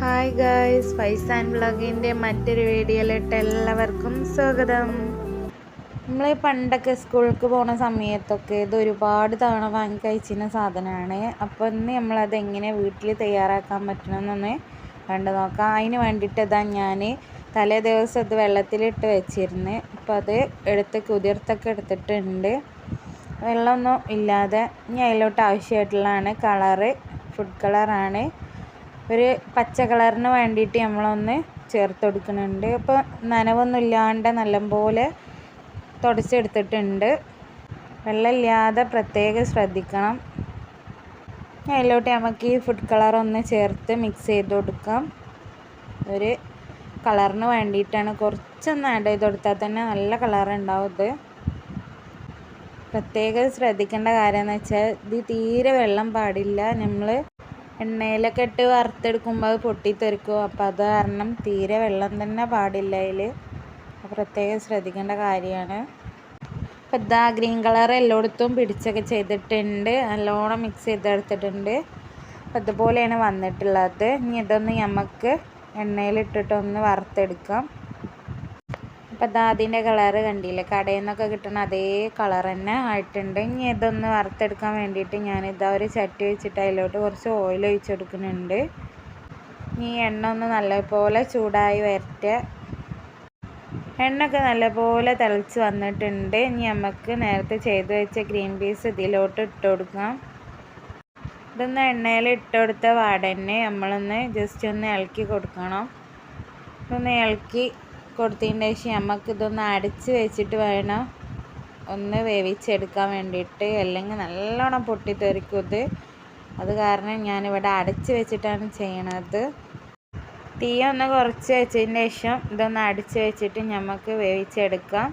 Hi guys Faiz and വ്ളോഗിന്റെ മറ്റൊരു വീഡിയോയിലിട്ട് എല്ലാവർക്കും സ്വാഗതം. നമ്മൾ പണ്ടൊക്കെ സ്കൂൾക്ക് പോണ സമയത്തൊക്കെ ഇത് ഒരുപാട് തവണ വാങ്ങി കഴിച്ചിരുന്ന സാധനമാണ്. അപ്പോൾ ഇന്ന് നമ്മളത് എങ്ങനെ വീട്ടിൽ തയ്യാറാക്കാൻ പറ്റണമെന്നൊന്ന് കണ്ടു നോക്കാം. അതിന് വേണ്ടിയിട്ട് ഇതാ ഞാൻ തലേ ദിവസം ഇത് വെള്ളത്തിലിട്ട് വെച്ചിരുന്നു. അപ്പോൾ അത് എടുത്ത് കുതിർത്തൊക്കെ എടുത്തിട്ടുണ്ട്. വെള്ളമൊന്നും ഇല്ലാതെ ഇനി അതിലോട്ട് ആവശ്യമായിട്ടുള്ളതാണ് കളറ്. ഫുഡ് കളറാണ്. ഒരു പച്ച കളറിന് വേണ്ടിയിട്ട് നമ്മളൊന്ന് ചേർത്ത് കൊടുക്കുന്നുണ്ട് അപ്പോൾ നനവൊന്നും ഇല്ലാണ്ട് നല്ലപോലെ തുടച്ചെടുത്തിട്ടുണ്ട്. വെള്ളമില്ലാതെ പ്രത്യേകം ശ്രദ്ധിക്കണം. അതിലോട്ട് നമുക്ക് ഈ ഫുഡ് കളർ ഒന്ന് ചേർത്ത് മിക്സ് ചെയ്ത് കൊടുക്കാം ഒരു കളറിന് വേണ്ടിയിട്ടാണ്. കുറച്ചൊന്ന് ആഡ് ചെയ്ത് കൊടുത്താൽ തന്നെ നല്ല കളർ ഉണ്ടാവും ഇത്. പ്രത്യേകം ശ്രദ്ധിക്കേണ്ട കാര്യം എന്ന് വെച്ചാൽ ഇത് തീരെ വെള്ളം പാടില്ല. നമ്മൾ എണ്ണയിലൊക്കെ ഇട്ട് വറുത്തെടുക്കുമ്പോൾ അത് പൊട്ടിത്തെറിക്കും. അപ്പോൾ അത് കാരണം തീരെ വെള്ളം തന്നെ പാടില്ല അതിൽ പ്രത്യേകം ശ്രദ്ധിക്കേണ്ട കാര്യമാണ്. അപ്പോൾ ഇതാ ഗ്രീൻ കളർ എല്ലായിടത്തും പിടിച്ചൊക്കെ ചെയ്തിട്ടുണ്ട്. നല്ലോണം മിക്സ് ചെയ്തെടുത്തിട്ടുണ്ട്. അപ്പോൾ ഇതുപോലെയാണ് വന്നിട്ടുള്ളത്. ഇനി ഇതൊന്ന് നമുക്ക് എണ്ണയിലിട്ടിട്ടൊന്ന് വറുത്തെടുക്കാം. അപ്പോൾ ഇതാ അതിന്റെ കളറ് കണ്ടില്ലേ? കടയിൽ നിന്നൊക്കെ കിട്ടുന്ന അതേ കളർ തന്നെ ആയിട്ടുണ്ട്. ഇനി ഇതൊന്ന് വറുത്തെടുക്കാൻ വേണ്ടിയിട്ട് ഞാൻ ഇതാ ഒരു ചട്ടി വെച്ചിട്ട് അതിലോട്ട് കുറച്ച് ഓയിൽ ഒഴിച്ച് കൊടുക്കുന്നുണ്ട്. ഈ എണ്ണ ഒന്ന് നല്ലപോലെ ചൂടായി വരട്ടെ. എണ്ണയൊക്കെ നല്ലപോലെ തിളച്ച് വന്നിട്ടുണ്ട്. ഇനി നമുക്ക് നേരത്തെ ചെയ്ത് വെച്ച ഗ്രീൻ പീസ് ഇതിലോട്ട് ഇട്ട് കൊടുക്കാം. ഇതൊന്ന് എണ്ണയിൽ ഇട്ട് കൊടുത്ത വാടന്നെ നമ്മളൊന്ന് ജസ്റ്റ് ഒന്ന് ഇളക്കി കൊടുക്കണം. ഒന്ന് ഇളക്കി കൊടുത്തതിന് ശേഷം നമുക്ക് ഇതൊന്ന് അടച്ച് വെച്ചിട്ട് വേണം ഒന്ന് വേവിച്ചെടുക്കാൻ വേണ്ടിയിട്ട്. അല്ലെങ്കിൽ നല്ലോണം പൊട്ടിത്തെറിക്കും ഇത്. അത് കാരണം ഞാനിവിടെ അടച്ച് വെച്ചിട്ടാണ് ചെയ്യണത്. തീ ഒന്ന് കുറച്ച് വെച്ചതിന് ശേഷം ഇതൊന്ന് അടിച്ച് വെച്ചിട്ട് നമുക്ക് വേവിച്ചെടുക്കാം.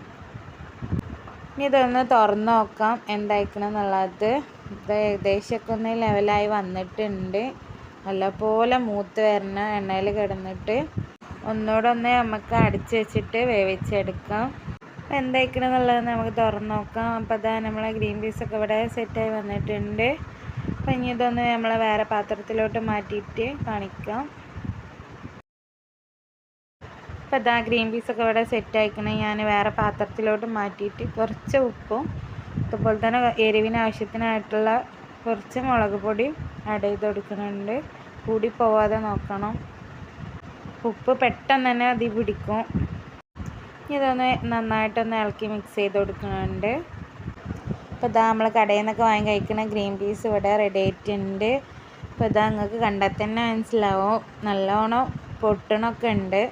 ഇനി ഇതൊന്ന് തുറന്ന് നോക്കാം എന്തായിരിക്കണം എന്നുള്ളത്. ഇത് ഏകദേശമൊക്കെ ഒന്ന് ലെവലായി വന്നിട്ടുണ്ട്. നല്ലപോലെ മൂത്ത് വരണ എണ്ണയിൽ കിടന്നിട്ട്. ഒന്നുകൂടെ ഒന്ന് നമുക്ക് അടിച്ച് വെച്ചിട്ട് വേവിച്ചെടുക്കാം. എന്തായിക്കണം എന്നുള്ളത് നമുക്ക് തുറന്ന് നോക്കാം. അപ്പോൾ അതാ നമ്മളെ ഗ്രീൻ പീസൊക്കെ ഇവിടെ സെറ്റായി വന്നിട്ടുണ്ട്. അപ്പം ഇനി ഇതൊന്ന് നമ്മൾ വേറെ പാത്രത്തിലോട്ട് മാറ്റിയിട്ട് കാണിക്കാം. അപ്പോൾ അതാ ഗ്രീൻ പീസൊക്കെ ഇവിടെ സെറ്റ് ആയിക്കണേ ഞാൻ വേറെ പാത്രത്തിലോട്ട് മാറ്റിയിട്ട് കുറച്ച് ഉപ്പും അതുപോലെ തന്നെ എരിവിന് ആവശ്യത്തിനായിട്ടുള്ള കുറച്ച് മുളക് പൊടിയും ആഡ് ചെയ്ത് കൊടുക്കുന്നുണ്ട്. കൂടി പോവാതെ നോക്കണം. ഉപ്പ് പെട്ടെന്ന് തന്നെ അതി പിടിക്കും. ഇതൊന്ന് നന്നായിട്ടൊന്ന് ഇളക്കി മിക്സ് ചെയ്ത് കൊടുക്കുന്നുണ്ട്. അപ്പോൾ ഇതാ നമ്മൾ കടയിൽ നിന്നൊക്കെ വാങ്ങി കഴിക്കുന്ന ഗ്രീൻ പീസ് ഇവിടെ റെഡി ആയിട്ടുണ്ട്. അപ്പോൾ ഇതാ നിങ്ങൾക്ക് കണ്ടാൽ തന്നെ മനസ്സിലാവും. നല്ലോണം പൊട്ടണമൊക്കെ ഉണ്ട്.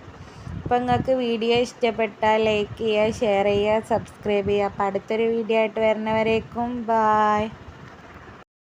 അപ്പോൾ നിങ്ങൾക്ക് വീഡിയോ ഇഷ്ടപ്പെട്ടാൽ ലൈക്ക് ചെയ്യുക ഷെയർ ചെയ്യുക സബ്സ്ക്രൈബ് ചെയ്യുക. അപ്പോൾ അടുത്തൊരു വീഡിയോ ആയിട്ട് വരുന്നവരേക്കും ബായ്